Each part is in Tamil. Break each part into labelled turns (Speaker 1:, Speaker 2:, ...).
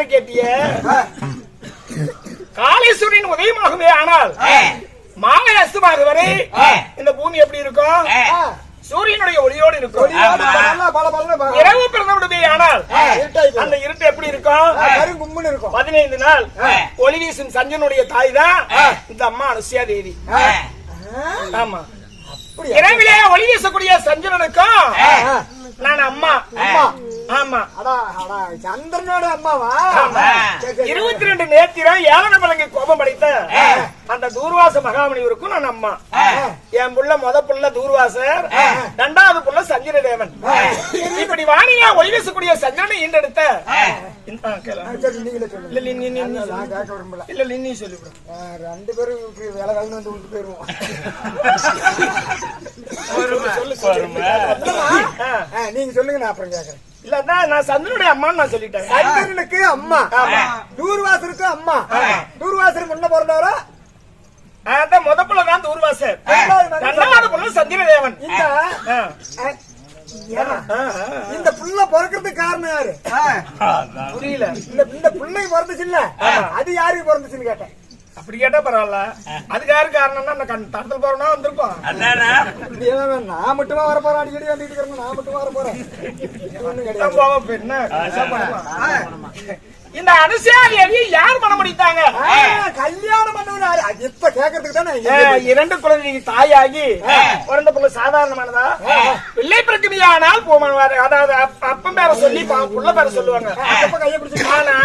Speaker 1: ஏன்னு கேட்டிய? காளீஸ்வரின் உதயமாகவே ஆனால் மாலை அஸ்தமாக வரை இந்த பூமி எப்படி இருக்கும்? சூரியனுடைய ஒளியோடு இருக்கும். இரவு பிறந்து விடுமே ஆனால். அந்த இருட்டு எப்படி இருக்கும்?
Speaker 2: கருங்கும்முன்னு இருக்கும்.
Speaker 1: பதினைந்து நாள். ஒளி வீசும் சஞ்சனுடைய தாய் தான் இந்த அம்மா அனுசியா தேவி. ஆமா? இரவிலே ஒளி வீசக்கூடிய சஞ்சனனுக்கும். நான் அம்மா.
Speaker 2: அம்மா.
Speaker 1: ஆமா.
Speaker 2: அடா அடா சந்திரனோட அம்மாவா.
Speaker 1: இருபத்தி ரெண்டு நேத்திரம் ஏழன பலங்கை கோபம் படைத்த அந்த தூர்வாச மகாமணிவருக்கும் நான் அம்மா. என் புள்ள முத புள்ள தூர்வாசர். இரண்டாவது புள்ள சஞ்சன தேவன் இப்படி வானிலா ஒளி வீசக்கூடிய சஞ்சனை ஈண்டெடுத்த
Speaker 2: ரெண்டு பேரும் வேலை வந்து விட்டு போயிருவோம். நீங்க சொல்லுங்க நான் அப்புறம் கேட்கறேன்
Speaker 1: இல்ல அதான் நான் சந்திரனுடைய அம்மான்னு நான் சொல்லிட்டேன்.
Speaker 2: சந்திரனுக்கு அம்மா. தூர்வாசருக்கு அம்மா. தூர்வாசர் முன்ன பிறந்தவரா?
Speaker 1: அதான் முத புள்ள தான் தூர்வாசர்.
Speaker 2: ரெண்டாவது
Speaker 1: புள்ள சந்திர தேவன்
Speaker 2: இந்த
Speaker 1: ஆ.
Speaker 2: ஆ, ஏன்னா, இந்த புள்ள பிறக்கிறதுக்கு காரணம் யாரு?
Speaker 1: புரியல.
Speaker 2: இந்த இந்த பிள்ளை பிறந்துச்சு இல்ல அது யாருக்கு பிறந்துச்சுன்னு கேட்டேன்.
Speaker 1: அப்படி கேட்டா பரவாயில்ல. அதுக்கு யாரு காரணம்னா அந்த கண் தடத்தில் போறோம்னா வந்திருப்போம்.
Speaker 2: நான் மட்டுமா வர போறேன் அடிக்கடி வந்துட்டு இருக்கிறேன். நான் மட்டும் வர போறேன்
Speaker 1: போவோம் இப்ப என்ன. இந்த அனுசியாதேவி யார் மனம் முடித்தாங்க?
Speaker 2: கல்யாணம் பண்ணவன் யாரு? அது இப்ப கேட்கறதுக்கு தானே?
Speaker 1: இரண்டு குழந்தைக்கு தாயாகி பிறந்த புள்ள சாதாரணமானதா? பிள்ளை பிரச்சனையானால் போமன் அதாவது அப்- அப்பன் பேரை சொல்லி பா- புள்ள பேரை சொல்லுவாங்க.
Speaker 2: அப்ப கையை பிடிச்சு
Speaker 1: ஆனா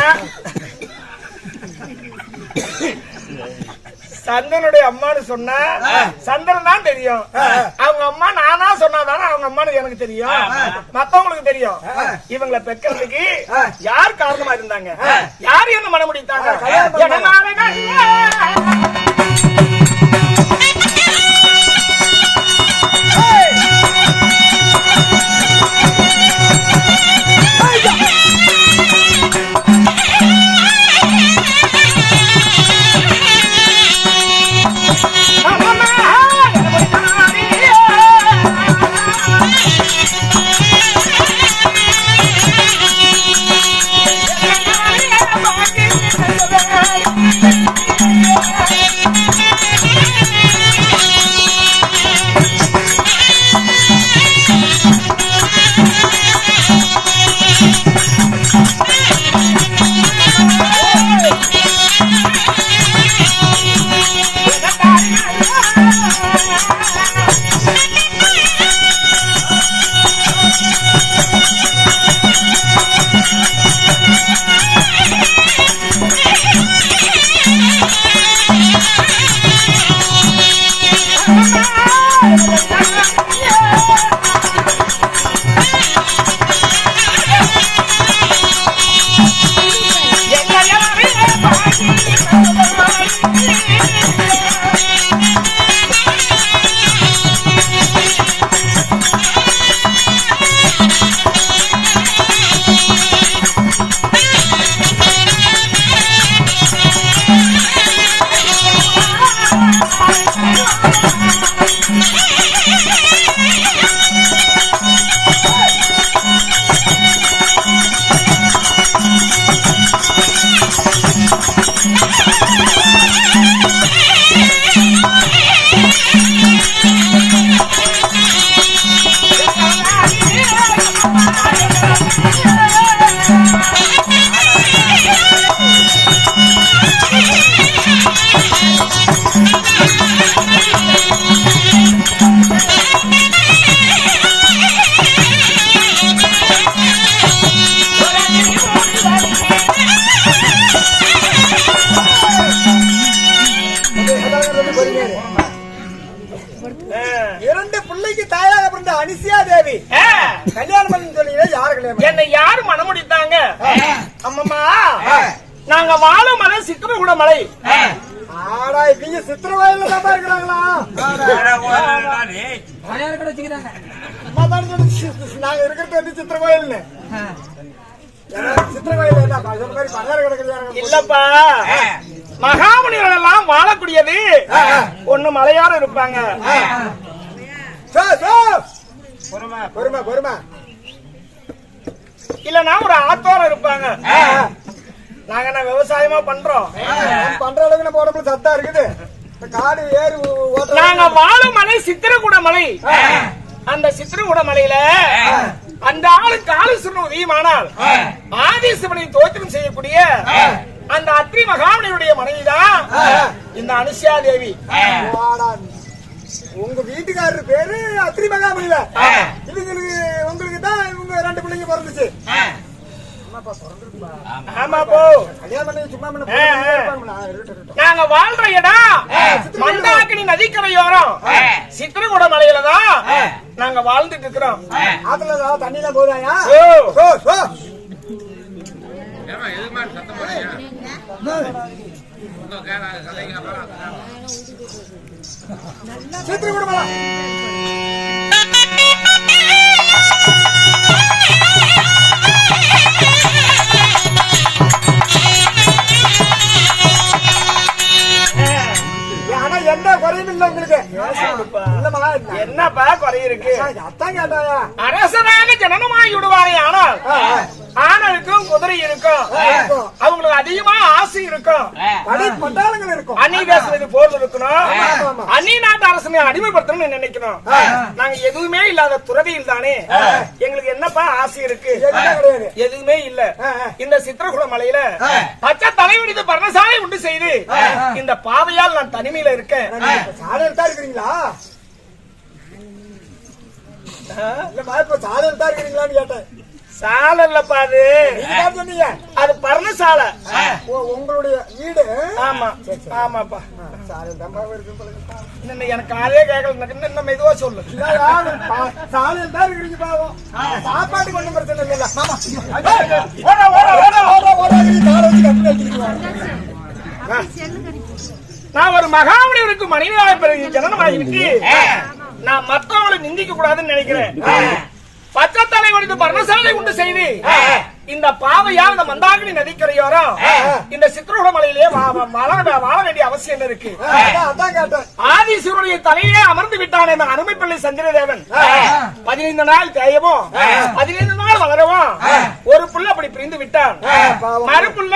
Speaker 1: சந்தனுடைய அம்மான்னு சொன்னா சந்திரன் தான் தெரியும். அவங்க அம்மா நானா சொன்னாதானே அவங்க அம்மான்னு எனக்கு தெரியும். மத்தவங்களுக்கு தெரியும். இவங்களை பெக்கிறதுக்கு யார் காரணமா இருந்தாங்க? யார் என்ன மன முடித்தாங்க
Speaker 2: அனிசியா தேவி கல்யாணம் பண்ணி சொன்னீங்க யாரு கல்யாணம்?
Speaker 1: என்னை யாரு மனம் முடித்தாங்க அம்மம்மா நாங்க வாழும் மலை சித்திரகுட மலை.
Speaker 2: ஆடா இவங்க சித்திரவாயில தான் இருக்கிறாங்களா? நாங்க இருக்கிறது வந்து கிடக்குது
Speaker 1: இல்லப்பா. மகாமுனிகள் எல்லாம் வாழக்கூடியது. ஒண்ணு மலையாரம் இருப்பாங்க.
Speaker 2: பொறுமை பொறுமை
Speaker 1: இல்லனா ஒரு ஆத்தோரம் இருப்பாங்க. நாங்க என்ன விவசாயமா பண்றோம்?
Speaker 2: பண்ற அளவுக்கு நம்ம உடம்புல சத்தா இருக்குது. காடு ஏறி
Speaker 1: நாங்க வாழும் மலை சித்திரக்கூட மலை. அந்த சித்திரக்கூட மலையில அந்த ஆளு காலசுரன் உதயமானால் ஆதிசிவனை தோற்றம் செய்யக்கூடிய அந்த அத்ரி மகாமணியுடைய மனைவிதான் இந்த அனுஷா தேவி.
Speaker 2: உங்க வீட்டுக்காரர் பேரு அத்திரி மகாமணில. இவங்களுக்கு உங்களுக்கு தான் இவங்க ரெண்டு பிள்ளைங்க பிறந்துச்சு.
Speaker 1: நாங்க வாழ்ற இடம் மந்தாக்கினி நதிக்கரையோரம். சித்திரக்கூட மலையில தான் நாங்க வாழ்ந்துட்டு இருக்கிறோம்.
Speaker 2: ஆத்துல ஏதாவது தண்ணி எல்லாம் போதாயா
Speaker 3: சத்தம் சித்திரி உங்க
Speaker 2: எந்த குறையும் இல்லை உங்களுக்கு இல்லம்மா என்ன-
Speaker 1: என்னப்பா குறை இருக்கு
Speaker 2: அத்தான் கேட்டாயா?
Speaker 1: ஜனனமாகி விடுவாரே ஆனால். ஆணருக்கும் குதிரை இருக்கும். அவங்களுக்கு அதிகமா ஆசை இருக்கும்.
Speaker 2: பட்டாளங்கள் இருக்கும்.
Speaker 1: அந்நிய தேசத்துக்கு போர் இருக்கணும். அந்நிய நாட்டு அரசனை அடிமைப்படுத்தணும்னு நினைக்கணும். நாங்க எதுவுமே இல்லாத துறவியில் தானே. எங்களுக்கு என்னப்பா ஆசை இருக்கு.
Speaker 2: எதுவுமே
Speaker 1: இல்ல. இந்த சித்திரகுள மலையில பச்சை தலைவனித பர்ணசாலை உண்டு செய்து இந்த பாவையால் நான் தனிமையில இருக்கேன்.
Speaker 2: இருக்கிறீங்களா? இல்லம்மா இப்ப சாலையில் தான் இருக்கிறீங்களான்னு கேட்டேன்.
Speaker 1: சாலல்லப்பா அது
Speaker 2: நீங்க தான் சொன்னீங்க.
Speaker 1: அது பர்ணசாலை.
Speaker 2: ஓ, உங்களுடைய வீடு?
Speaker 1: ஆமா. ஆமாப்பா.
Speaker 2: தான் இருக்கு
Speaker 1: எனக்கு காலையே கேட்கல. இன்னும் மெதுவா சொல்லு.
Speaker 2: சாலையில் தான் இருக்கிறீங்க பாவம். சாப்பாட்டுக்கு ஒண்ணும் பிரச்சனை மாமா
Speaker 1: ஓட ஓட
Speaker 2: வச்சு.
Speaker 1: நான் ஒரு மகாமுனிவருக்கு மனிதனாக பிறகு ஜனனமாகிவிட்டு நான் மத்தவங்களை நிந்திக்க கூடாதுன்னு நினைக்கிறேன். பச்சை தலைவனுக்கு பர்ணசாலை உண்டு செய்து. இந்த பாவையால் இந்த மந்தாகினி நதிக்கரையோரம் இந்த சித்திரகுட மலையிலே வாழ வேண்டிய அவசியம் இருக்கு. ஆதிசிவனுடைய தலையிலே அமர்ந்து விட்டான் இந்த அருமைப்பிள்ளை சந்திரதேவன். பதினைந்து நாள் தேயவும் பதினைந்து நாள் வளரவும் ஒரு புள்ள அப்படி பிரிந்து விட்டான்.
Speaker 2: பாவம்.
Speaker 1: மறுப்புள்ள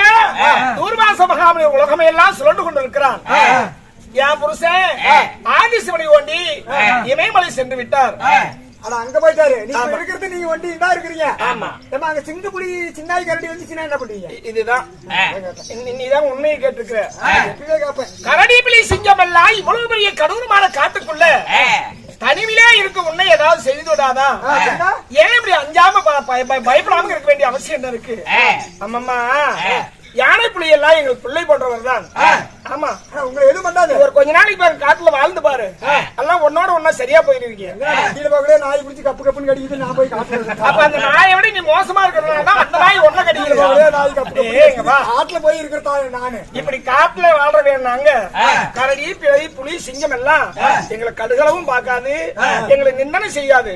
Speaker 1: தூர்வாச மகாமணி உலகமெல்லாம் சுழண்டு கொண்டிருக்கிறான். என் புருஷன் ஆதிசிவனை ஓண்டி இமயமலை சென்று விட்டார்.
Speaker 2: அட அங்க போயிட்டாரு. நீங்க. இருக்கிறது நீங்க வண்டி தான் இருக்கிறீங்க.
Speaker 1: ஆமா.
Speaker 2: அங்க சிங்கப்புலி சின்னாய் கரடி வந்துச்சுன்னா என்ன பண்ணுவீங்க?
Speaker 1: இதுதான். நீதான் உண்மையை கேட்டிருக்கிற.
Speaker 2: எப்பவே கேட்பேன்
Speaker 1: கரடிப்பிலி சிங்கம் எல்லாம் இவ்வளவு பெரிய கடூரமான காட்டுக்குள்ள தனிமையிலே இருக்கும் உன்னை ஏதாவது செய்து
Speaker 2: சொன்னா?
Speaker 1: ஏன் இப்படி அஞ்சாம பயப்படாம இருக்க வேண்டிய அவசியம் என்ன இருக்கு? ஆமாம்மா யானை புலி எல்லாம் எங்களுக்கு பிள்ளை போன்றவர் தான் ஆமா.
Speaker 2: ஆனா, உங்களை எதுவும் பண்ணாது.
Speaker 1: ஒரு கொஞ்ச நாளைக்கு பாரு காட்டுல வாழ்ந்து பாரு. எல்லாம் ஒன்னோட ஒன்னா சரியா போயிருவீங்க.
Speaker 2: நாய் பிடிச்சி கப்பு கப்புன்னு கடிக்குது நான் போய் காட்டுல
Speaker 1: அப்ப அந்த நாயை விட நீ மோசமா இருக்கிறதுனால தான் அந்த நாய் ஒன்ன
Speaker 2: கீழே காட்டுல போய் இருக்கிறதா நானு.
Speaker 1: இப்படி காட்டுல வாழ்ற வேணாங்க கரடி பிழை புலி சிங்கம் எல்லாம் எங்களை கடுகளவும் பார்க்காது. எங்களை நிந்தனை செய்யாது.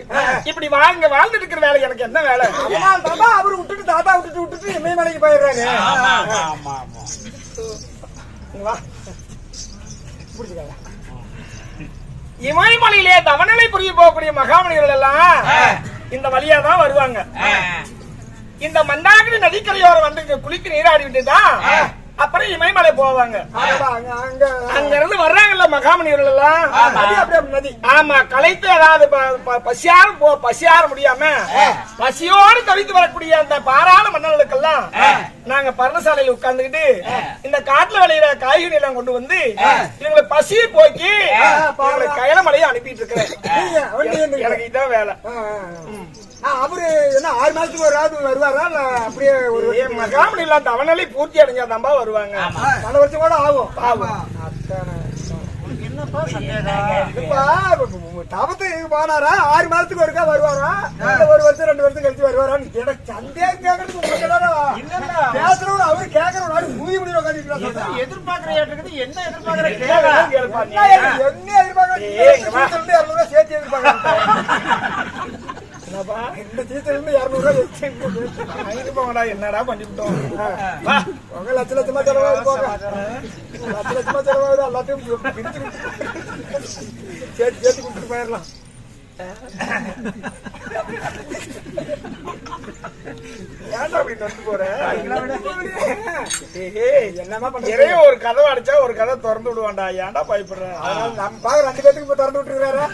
Speaker 1: இப்படி வாழ்ங்க வாழ்ந்துட்டு இருக்கிற வேலை எனக்கு என்ன வேலை?
Speaker 2: தாத்தா அவரு விட்டுட்டு தாத்தா விட்டுட்டு விட்டுட்டு இமயமலைக்கு போயிடுறாங்க
Speaker 1: இங்க வா.
Speaker 2: பிடிச்சிக்கங்க
Speaker 1: இமயமலையிலே தவநிலை புரிய போகக்கூடிய மகாமணிகள் எல்லாம் இந்த வழியா தான் வருவாங்க இந்த மந்தாகிரி நதிக்கரையோரம் வந்து குளிக்க நீராடி விட்டுதான் அப்புறம் இமயமலை போவாங்க.
Speaker 2: அங்க அங்க
Speaker 1: அங்க. இருந்து வர்றாங்கல்ல மகாமணிகள் எல்லாம்
Speaker 2: நதி
Speaker 1: ஆமா களைத்து ஏதாவது ப- ப- பசியார முடியாம பசியோடு தவித்து வரக்கூடிய அந்த பாராள மன்னர்களுக்கெல்லாம் நாங்க பர்ணசாலையில் உட்கார்ந்துகிட்டு இந்த காட்டுல விளையிற காய்கறி எல்லாம் கொண்டு வந்து இவங்களை பசியை போக்கி இவங்களை கயலமலையை அனுப்பிட்டு இருக்கிறேன். எனக்கு- எனக்கு இதான் வேலை.
Speaker 2: அவரு என்ன ஆறு மாசத்துக்கு ஒரு ஆள் வருவாரா? இல்ல அப்படியே ஒரு
Speaker 1: மகாமணி எல்லாம் தவணலை பூர்த்தி அடைஞ்சாதான்பா வருவாங்க.
Speaker 2: பல வருஷம் கூட ஆகும். இப்பா, தவத்துக்கு போனாரா? ஆறு மாசத்துக்கு ஒருக்கா வருவாரா? ஒரு வருஷம் ரெண்டு வருஷம் கழிச்சு வருவாரான்னு எனக்கு சந்தேகம் கேட்கறது? பேசுறவரு அவரு கேட்கறவரு மூவி முடிவு உட்காந்துட்டு
Speaker 4: எதிர்பார்க்கிற என்ன எதிர்பார்க்கிற.
Speaker 2: என்ன ரூபாய் சேர்த்து எதிர்பார்க்கறேன்
Speaker 1: என்னப்பா
Speaker 2: இந்த சீத்துல இருந்து இருநூறு ரூபாய்
Speaker 1: வாங்கிட்டு போங்கடா என்னடா பண்ணிவிட்டோம்
Speaker 2: அவங்க லட்ச லட்சமா செலவாகுது போங்க. லட்ச லட்சமா செலவாகுது. எல்லாத்தையும் பிரிச்சு சேர்த்து சேர்த்து கொடுத்துட்டு போயிடலாம்.
Speaker 1: ஒரு கதவை அடிச்சா ஒரு கதை திறந்து விடுவான்டா. ஏன்டா பயப்படுற?
Speaker 2: அதனால நம்ம ரெண்டு பேத்துக்கு இப்ப திறந்து விட்டுருக்காரா.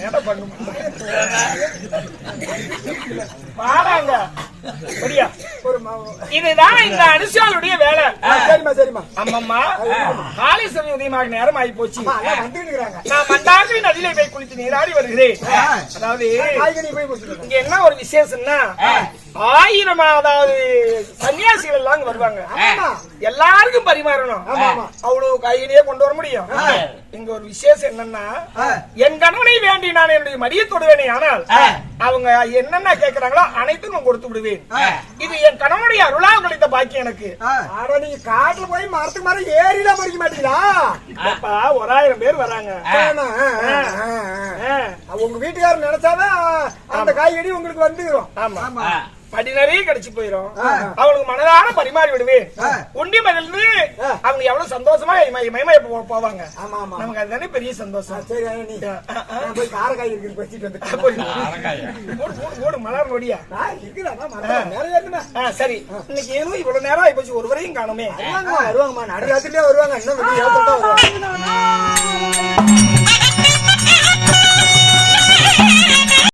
Speaker 1: ஏன்டா பண்ண பாடாங்க சரியா இதுதான் இந்த அனுஷாலுடைய வேலை.
Speaker 2: சரிம்மா சரிம்மா.
Speaker 1: அம்மம்மா காலேஸ்வரி உதயமாக நேரம் ஆகி போச்சு நான் மண்டாசி நதியில போய் குளித்து நீராடி வருகிறேன். அதாவது இங்க என்ன ஒரு விசேஷம்னா ஆயிரம் அதாவது சன்னியாசிகள் எல்லாம் வருவாங்க எல்லாருக்கும் பரிமாறணும். அவ்வளவு கையிலேயே கொண்டு வர முடியும். இங்க ஒரு விசேஷம் என்னன்னா என் கணவனை வேண்டி நான் என்னுடைய மடியை தொடுவேனே ஆனால் அவங்க என்னென்ன கேக்குறாங்களோ அனைத்தும் நான் கொடுத்து விடுவேன். இது என் கணவனுடைய அருளால் கிடைத்த பாக்கியம் எனக்கு.
Speaker 2: ஆனா நீங்க காட்டுல போய் மரத்துக்கு மரம் ஏறிலாம் பறிக்க மாட்டீங்களா?
Speaker 1: அப்பா ஒரு ஆயிரம் பேர் வராங்க.
Speaker 2: உங்க வீட்டுக்காரர் நினைச்சாதான் அந்த காய்கறி உங்களுக்கு வந்துரும்.
Speaker 1: ஆமா. படி நிறைய கிடைச்சு போயிரும்.
Speaker 2: ஆ.
Speaker 1: அவங்களுக்கு மனதார பரிமாறி விடுவேன். உண்டி மகிழ்ந்து. அவங்க எவ்வளவு சந்தோஷமா ம- மகிமைய போ- போவாங்க.
Speaker 2: ஆமா ஆமா.
Speaker 1: நமக்கு அதுதானே பெரிய சந்தோஷம்.
Speaker 2: சரி காரக்காய் இருக்கு வச்சுட்டு வந்து
Speaker 1: ஓடு, ஓடு, ஓடு, மலர். ஆ, சரி. இன்னைக்கு ஏதோ இவ்வளவு நேரம் ஆகி போச்சு ஒரு வரையும் காணுமே.
Speaker 2: வருவாங்கம்மா நடுராத்திரிலே வருவாங்க. இன்னும் வருவாங்க.